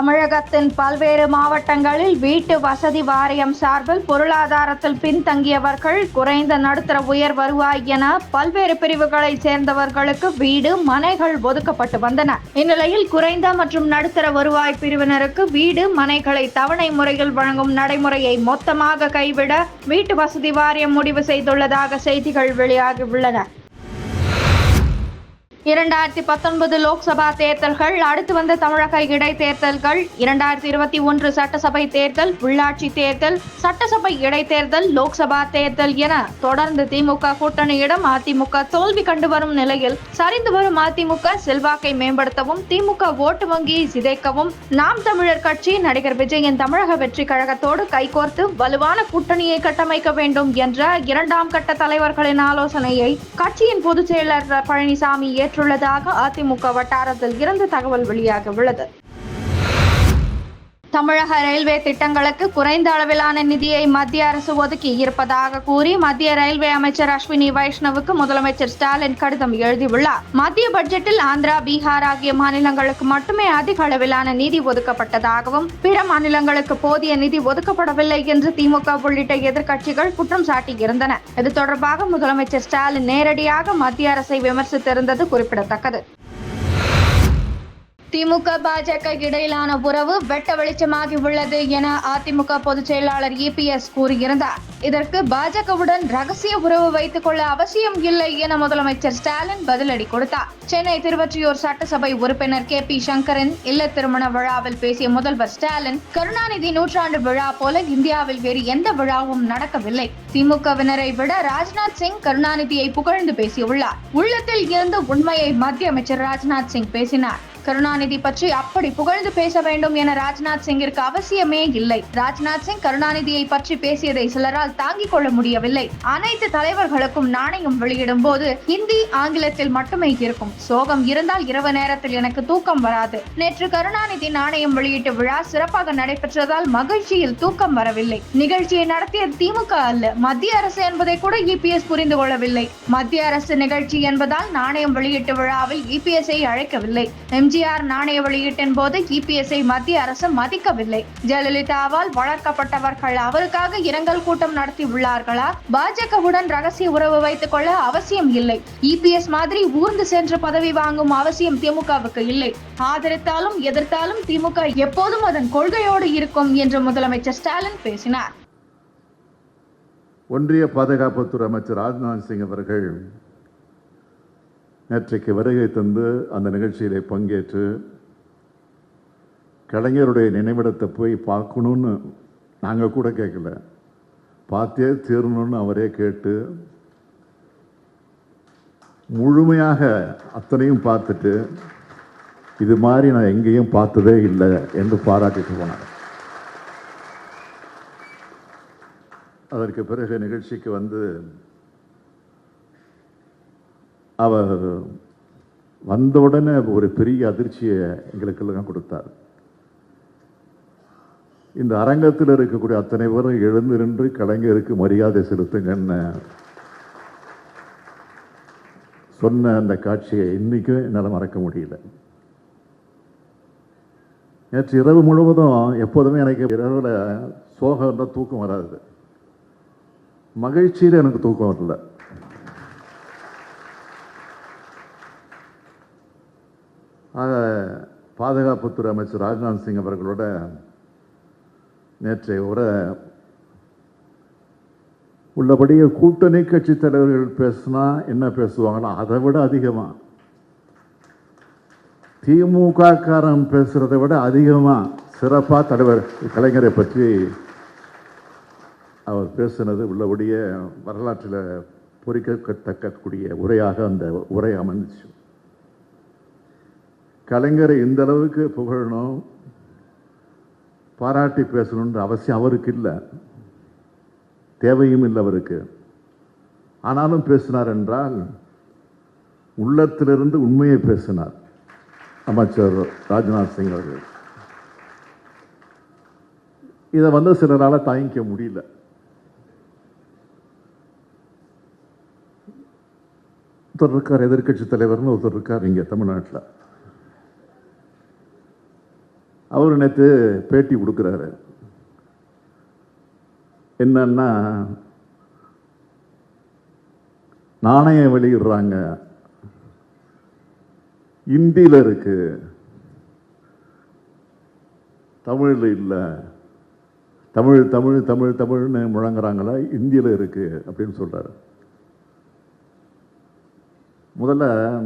தமிழகத்தின் பல்வேறு மாவட்டங்களில் வீட்டு வசதி வாரியம் சார்பில் பொருளாதாரத்தில் பின்தங்கியவர்கள் குறைந்த நடுத்தர உயர் வருவாய் என பல்வேறு பிரிவுகளைச் சேர்ந்தவர்களுக்கு வீடு மனைகள் ஒதுக்கப்பட்டு வந்தன. இந்நிலையில் குறைந்த மற்றும் நடுத்தர வருவாய் பிரிவினருக்கு வீடு மனைகளை தவணை முறையில் வழங்கும் நடைமுறையை மொத்தமாக கைவிட வீட்டு வசதி வாரியம் முடிவு செய்துள்ளதாக செய்திகள் வெளியாகியுள்ளன இரண்டாயிரத்தி பத்தொன்பது லோக்சபா தேர்தல்கள் அடுத்து வந்த தமிழக இடைத்தேர்தல்கள் இரண்டாயிரத்தி இருபத்தி ஒன்று சட்டசபை தேர்தல் உள்ளாட்சி தேர்தல் சட்டசபை இடைத்தேர்தல் லோக்சபா தேர்தல் என தொடர்ந்து திமுக கூட்டணியிடம் அதிமுக தோல்வி கண்டு வரும் நிலையில் சரிந்து வரும் அதிமுக செல்வாக்கை மேம்படுத்தவும் திமுக ஓட்டு வங்கியை சிதைக்கவும் நாம் தமிழர் கட்சி நடிகர் விஜயின் தமிழக வெற்றி கழகத்தோடு கைகோர்த்து வலுவான கூட்டணியை கட்டமைக்க வேண்டும் என்ற இரண்டாம் கட்ட தலைவர்களின் ஆலோசனையை கட்சியின் பொதுச் செயலர் பழனிசாமி பெற்றுள்ளதாக அதிமுக வட்டாரத்தில் இருந்து தகவல் வெளியாக உள்ளது தமிழக ரயில்வே திட்டங்களுக்கு குறைந்த அளவிலான நிதியை மத்திய அரசு ஒதுக்கி இருப்பதாக கூறி மத்திய ரயில்வே அமைச்சர் அஸ்வினி வைஷ்ணவுக்கு முதலமைச்சர் ஸ்டாலின் கடிதம் எழுதியுள்ளார். மத்திய பட்ஜெட்டில் ஆந்திரா பீகார் ஆகிய மாநிலங்களுக்கு மட்டுமே அதிக அளவிலான நிதி ஒதுக்கப்பட்டதாகவும் பிற மாநிலங்களுக்கு போதிய நிதி ஒதுக்கப்படவில்லை என்று திமுக உள்ளிட்ட எதிர்க்கட்சிகள் குற்றம் சாட்டியிருந்தன. இது தொடர்பாக முதலமைச்சர் ஸ்டாலின் நேரடியாக மத்திய அரசை விமர்சித்திருந்தது குறிப்பிடத்தக்கது. திமுக பாஜக இடையிலான உறவு வெட்ட வெளிச்சமாகி உள்ளது என அதிமுக பொதுச் செயலாளர் இபிஎஸ் கூறியிருந்தார். இதற்கு பாஜகவுடன் ரகசிய உறவு வைத்துக் கொள்ள அவசியம் இல்லை என முதலமைச்சர் ஸ்டாலின் பதிலடி கொடுத்தார். சென்னை திருவற்றியூர் சட்டசபை உறுப்பினர் கே பி சங்கரின் இல்ல திருமண விழாவில் பேசிய முதல்வர் ஸ்டாலின் கருணாநிதி நூற்றாண்டு விழா போல இந்தியாவில் வேறு எந்த விழாவும் நடக்கவில்லை. திமுகவினரை விட ராஜ்நாத் சிங் கருணாநிதியை புகழ்ந்து பேசியுள்ளார். உள்ளத்தில் இருந்து உண்மையை மத்திய அமைச்சர் ராஜ்நாத் சிங் பேசினார். கருணாநிதி பற்றி அப்படி புகழ்ந்து பேச வேண்டும் என ராஜ்நாத் சிங்கிற்கு அவசியமே இல்லை. ராஜ்நாத் சிங் கருணாநிதியை பற்றி பேசியதை சிலரால் தாங்கிக் கொள்ள முடியவில்லை. அனைத்து தலைவர்களுக்கும் நாணயம் வெளியிடும் போது ஹிந்தி ஆங்கிலத்தில் மட்டுமே இருக்கும். சோகம் இருந்தால் இரவு நேரத்தில் எனக்கு தூக்கம் வராது. நேற்று கருணாநிதி நாணயம் வெளியீட்டு விழா சிறப்பாக நடைபெற்றதால் மகிழ்ச்சியில் தூக்கம் வரவில்லை. நிகழ்ச்சியை நடத்தியது திமுக அல்ல மத்திய அரசு என்பதை கூட இபிஎஸ் புரிந்து கொள்ளவில்லை. மத்திய அரசு நிகழ்ச்சி என்பதால் நாணயம் வெளியீட்டு விழாவில் இபிஎஸ்ஐ அழைக்கவில்லை. எம்ஜி எம்ஜிஆர் நாணய வெளியீட்டின் போது இபிஎஸ்ஐ மத்திய அரசு மதிக்கவில்லை. ஜெயலலிதாவால் வளர்க்கப்பட்டவர்கள் அவருக்காக இரங்கல் கூட்டம் நடத்தி உள்ளார்களா பாஜகவுடன் ரகசிய உறவு வைத்துக் கொள்ள அவசியம் இல்லை. இபிஎஸ் மாதிரி ஊர்ந்து சென்று பதவி வாங்கும் அவசியம் திமுகவுக்கு இல்லை. ஆதரித்தாலும் எதிர்த்தாலும் திமுக எப்போதும் அதன் கொள்கையோடு இருக்கும் என்று முதலமைச்சர் ஸ்டாலின் பேசினார். ஒன்றிய பாதுகாப்புத்துறை அமைச்சர் ராஜ்நாத் சிங் அவர்கள் நேற்றைக்கு வருகை தந்து அந்த நிகழ்ச்சியிலே பங்கேற்று கலைஞருடைய நினைவிடத்தை போய் பார்க்கணுன்னு நாங்கள் கூட கேட்கல. பார்த்தே தீரணும்னு அவரே கேட்டு முழுமையாக அத்தனையும் பார்த்துட்டு இது மாதிரி நான் எங்கேயும் பார்த்ததே இல்லை என்று பாராட்டிட்டு போனார். அதற்கு பிறகு நிகழ்ச்சிக்கு வந்து அவர் வந்தவுடனே ஒரு பெரிய அதிர்ச்சியை எங்களுக்கெல்லாம் கொடுத்தார். இந்த அரங்கத்தில் இருக்கக்கூடிய அத்தனை பேரும் எழுந்து நின்று கலைஞருக்கு மரியாதை செலுத்துங்கன்னு சொன்ன அந்த காட்சியை இன்றைக்கும் என்னால் மறக்க முடியல. நேற்று இரவு முழுவதும் எப்போதுமே எனக்கு இரவில் சோகம் இருந்தால் தூக்கம் வராது. மகிழ்ச்சியில் எனக்கு தூக்கம் வரல. ஆக பாதுகாப்புத்துறை அமைச்சர் ராஜ்நாத் சிங் அவர்களோட நேற்றைய உரை உள்ளபடியே கூட்டணி கட்சி தலைவர்கள் பேசினா என்ன பேசுவாங்களோ அதை விட அதிகமாக திமுக பேசுகிறத விட அதிகமாக சிறப்பாக தலைவர் கலைஞரை பற்றி அவர் பேசினது உள்ளபடியே வரலாற்றில் பொறிக்கத்தக்கக்கூடிய உரையாக அந்த உரை அமைந்துச்சு கலைஞரை இந்த அளவுக்கு புகழணும் பாராட்டி பேசணுன்ற அவசியம் அவருக்கு இல்லை. தேவையும் இல்லை அவருக்கு. ஆனாலும் பேசினார் என்றால் உள்ளத்திலிருந்து உண்மையை பேசினார். அமைச்சர் ராஜ்நாத் சிங் அவர்கள். இதை வந்து சிலரால் தாங்கிக்க முடியல. ஒருத்தர் இருக்கார் எதிர்க்கட்சி தலைவர்னு ஒருத்தர் இருக்கார் இங்கே தமிழ்நாட்டில். அவர் நேற்று பேட்டி கொடுக்குறாரு. என்னன்னா நாணயம் வெளியிடுறாங்க. இந்தியில் இருக்கு. தமிழில் இல்லை. தமிழ் தமிழ் தமிழ் தமிழ்னு முழங்குறாங்களா? இந்தியில் இருக்கு அப்படின்னு சொல்றாரு. முதல்ல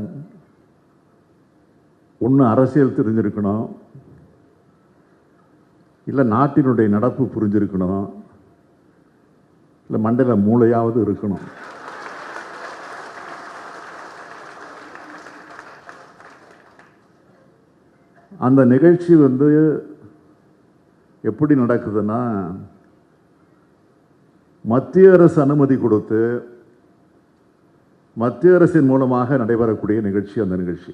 ஒன்று அரசியல் தெரிஞ்சிருக்கணும். இல்லை நாட்டினுடைய நடப்பு புரிஞ்சிருக்கணும். இல்லை மண்டல மூளையாவது இருக்கணும். அந்த நிகழ்ச்சி வந்து எப்படி நடக்குதுன்னா மத்திய அரசு அனுமதி கொடுத்து மத்திய அரசின் மூலமாக நடைபெறக்கூடிய நிகழ்ச்சி அந்த நிகழ்ச்சி.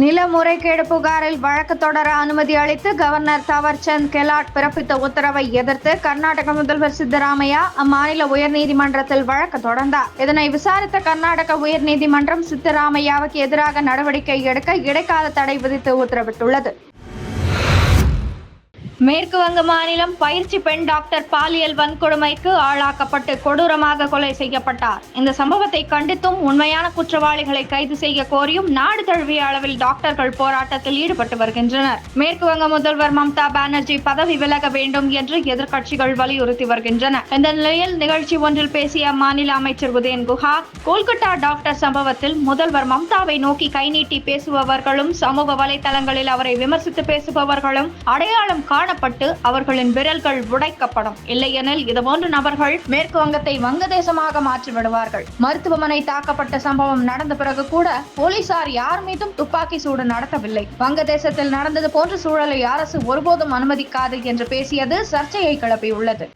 நில முறைகேடு புகாரில் வழக்கு தொடர அனுமதி அளித்து கவர்னர் தவர்சந்த் கெலாட் பிறப்பித்த உத்தரவை எதிர்த்து கர்நாடக முதல்வர் சித்தராமையா அம்மாநில உயர்நீதிமன்றத்தில் வழக்கு தொடர்ந்தார். இதனை விசாரித்த கர்நாடக உயர்நீதிமன்றம் சித்தராமையாவுக்கு எதிராக நடவடிக்கை எடுக்க இடைக்கால தடை விதித்து உத்தரவிட்டுள்ளது. மேற்கு வங்க மாநிலம் பயிற்சி பெண் டாக்டர் பாலியல் வன்கொடுமைக்கு ஆளாக்கப்பட்டு கொடூரமாக கொலை செய்யப்பட்டார். இந்த சம்பவத்தை கண்டித்தும் உண்மையான குற்றவாளிகளை கைது செய்ய கோரியும் நாடு தழுவிய அளவில் டாக்டர்கள் போராட்டத்தில் ஈடுபட்டு வருகின்றனர். மேற்கு வங்க முதல்வர் மம்தா பானர்ஜி பதவி விலக வேண்டும் என்று எதிர்க்கட்சிகள் வலியுறுத்தி வருகின்றன. இந்த நிலையில் நிகழ்ச்சி ஒன்றில் பேசிய மாநில அமைச்சர் உதயன் குஹா கொல்கட்டா டாக்டர் சம்பவத்தில் முதல்வர் மம்தாவை நோக்கி கை நீட்டி பேசுபவர்களும் சமூக வலைதளங்களில் அவரை விமர்சித்து பேசுபவர்களும் அடையாளம் காணப்பட்டு அவர்களின் விரல்கள் உடைக்கப்படும். இல்லையெனில் இதுபோன்ற நபர்கள் மேற்கு வங்கத்தை வங்கதேசமாக மாற்றி விடுவார்கள் மருத்துவமனை தாக்கப்பட்ட சம்பவம் நடந்த பிறகு கூட போலீசார் யார் மீதும் துப்பாக்கி சூடு நடத்தவில்லை. வங்கதேசத்தில் நடந்தது போன்ற சூழலை அரசு ஒருபோதும் அனுமதிக்காது என்று பேசியது சர்ச்சையை கிளப்பியுள்ளது.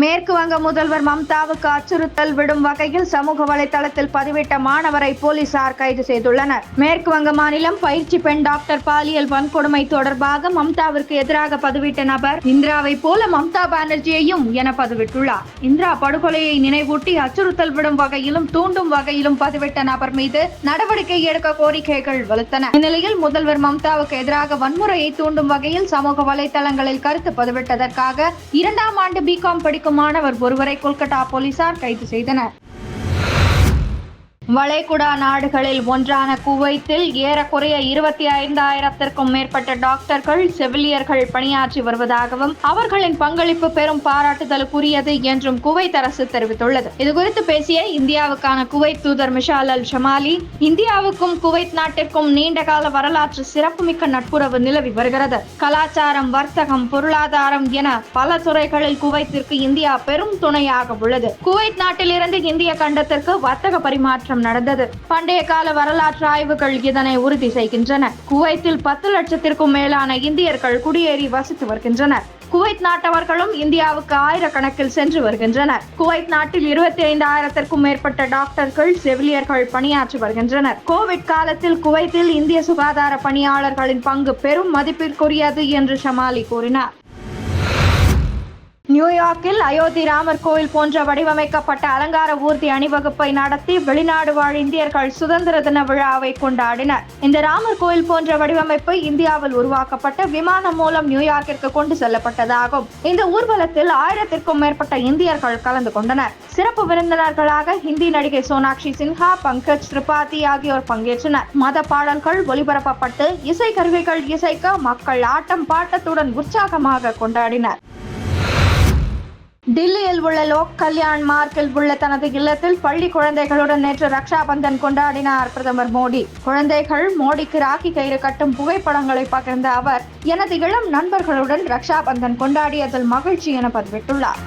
மேற்கு வங்க முதல்வர் மம்தாவுக்கு அச்சுறுத்தல் விடும் வகையில் சமூக வலைதளத்தில் பதிவிட்ட மாணவரை போலீசார் கைது செய்துள்ளனர். மேற்கு வங்க மாநிலம் பயிற்சி பெண் டாக்டர் பாலியல் வன்கொடுமை தொடர்பாக மம்தாவிற்கு எதிராக பதிவிட்ட நபர் இந்திராவை போல மம்தா பானர்ஜியையும் என பதிவிட்டுள்ளார். இந்திரா படுகொலையை நினைவூட்டி அச்சுறுத்தல் விடும் வகையிலும் தூண்டும் வகையிலும் பதிவிட்ட நபர் மீது நடவடிக்கை எடுக்க கோரிக்கைகள் வலுத்தன. இந்நிலையில் முதல்வர் மம்தாவுக்கு எதிராக வன்முறையை தூண்டும் வகையில் சமூக வலைதளங்களில் கருத்து பதிவிட்டதற்காக இரண்டாம் ஆண்டு பிகாம் படிக்கும் மாணவர் ஒருவரை கொல்கத்தா போலீசார் கைது செய்தனர். வளைகுடா நாடுகளில் ஒன்றான குவைத்தில் ஏறக்குறைய இருபத்தி ஐந்தாயிரத்திற்கும் மேற்பட்ட டாக்டர்கள் செவிலியர்கள் பணியாற்றி வருவதாகவும் அவர்களின் பங்களிப்பு பெரும் பாராட்டுதலுக்குரியது என்றும் குவைத் அரசு தெரிவித்துள்ளது. இதுகுறித்து பேசிய இந்தியாவுக்கான குவைத் தூதர் மிஷால் அல் ஷமாலி இந்தியாவுக்கும் குவைத் நாட்டிற்கும் நீண்டகால வரலாற்று சிறப்புமிக்க நட்புறவு நிலவி வருகிறது. கலாச்சாரம் வர்த்தகம் பொருளாதாரம் என பல துறைகளில் குவைத்திற்கு இந்தியா பெரும் துணையாக உள்ளது. குவைத் நாட்டிலிருந்து இந்திய கண்டத்திற்கு வர்த்தக பரிமாற்றம் மாற்றம் நடந்தது. பண்டைய கால வரலாற்று ஆய்வுகள் இதனை உறுதி செய்கின்றன. குவைத்தில் பத்து லட்சத்திற்கும் மேலான இந்தியர்கள் குடியேறி வசித்து வருகின்றனர். குவைத் நாட்டவர்களும் இந்தியாவுக்கு ஆயிரக்கணக்கில் சென்று வருகின்றனர். குவைத் நாட்டில் இருபத்தி ஐந்து ஆயிரத்திற்கும் மேற்பட்ட டாக்டர்கள் செவிலியர்கள் பணியாற்றி வருகின்றனர். கோவிட் காலத்தில் குவைத்தில் இந்திய சுகாதார பணியாளர்களின் பங்கு பெரும் மதிப்பிற்குரியது என்று ஷமாலி கூறினார். நியூயார்க்கில் அயோத்தி ராமர் கோயில் போன்ற வடிவமைக்கப்பட்ட அலங்கார ஊர்தி அணிவகுப்பை நடத்தி வெளிநாடு வாழ் இந்தியர்கள் சுதந்திர தின விழாவை கொண்டாடினர். இந்த ராமர் கோயில் போன்ற வடிவமைப்பு இந்தியாவில் உருவாக்கப்பட்டு விமானம் மூலம் நியூயார்க்கிற்கு கொண்டு செல்லப்பட்டதாகும். இந்த ஊர்வலத்தில் ஆயிரத்திற்கும் மேற்பட்ட இந்தியர்கள் கலந்து கொண்டனர். சிறப்பு விருந்தினர்களாக ஹிந்தி நடிகை சோனாக்ஷி சின்ஹா பங்கஜ் திரிபாதி ஆகியோர் பங்கேற்றனர். மத பாடல்கள் ஒலிபரப்பப்பட்டு இசை கருவிகள் இசைக்க மக்கள் ஆட்டம் பாட்டத்துடன் உற்சாகமாக கொண்டாடினர். டில்லியில் உள்ள லோக் கல்யாண் மார்க்கில் உள்ள தனது இல்லத்தில் பள்ளி குழந்தைகளுடன் நேற்று ரக்ஷா பந்தன் கொண்டாடினார் பிரதமர் மோடி. குழந்தைகள் மோடிக்கு ராக்கி கயிறு கட்டும் புகைப்படங்களை பகிர்ந்த அவர் எனது இளம் நண்பர்களுடன் ரக்ஷா பந்தன் கொண்டாடியதில் மகிழ்ச்சி என பதிவிட்டுள்ளார்.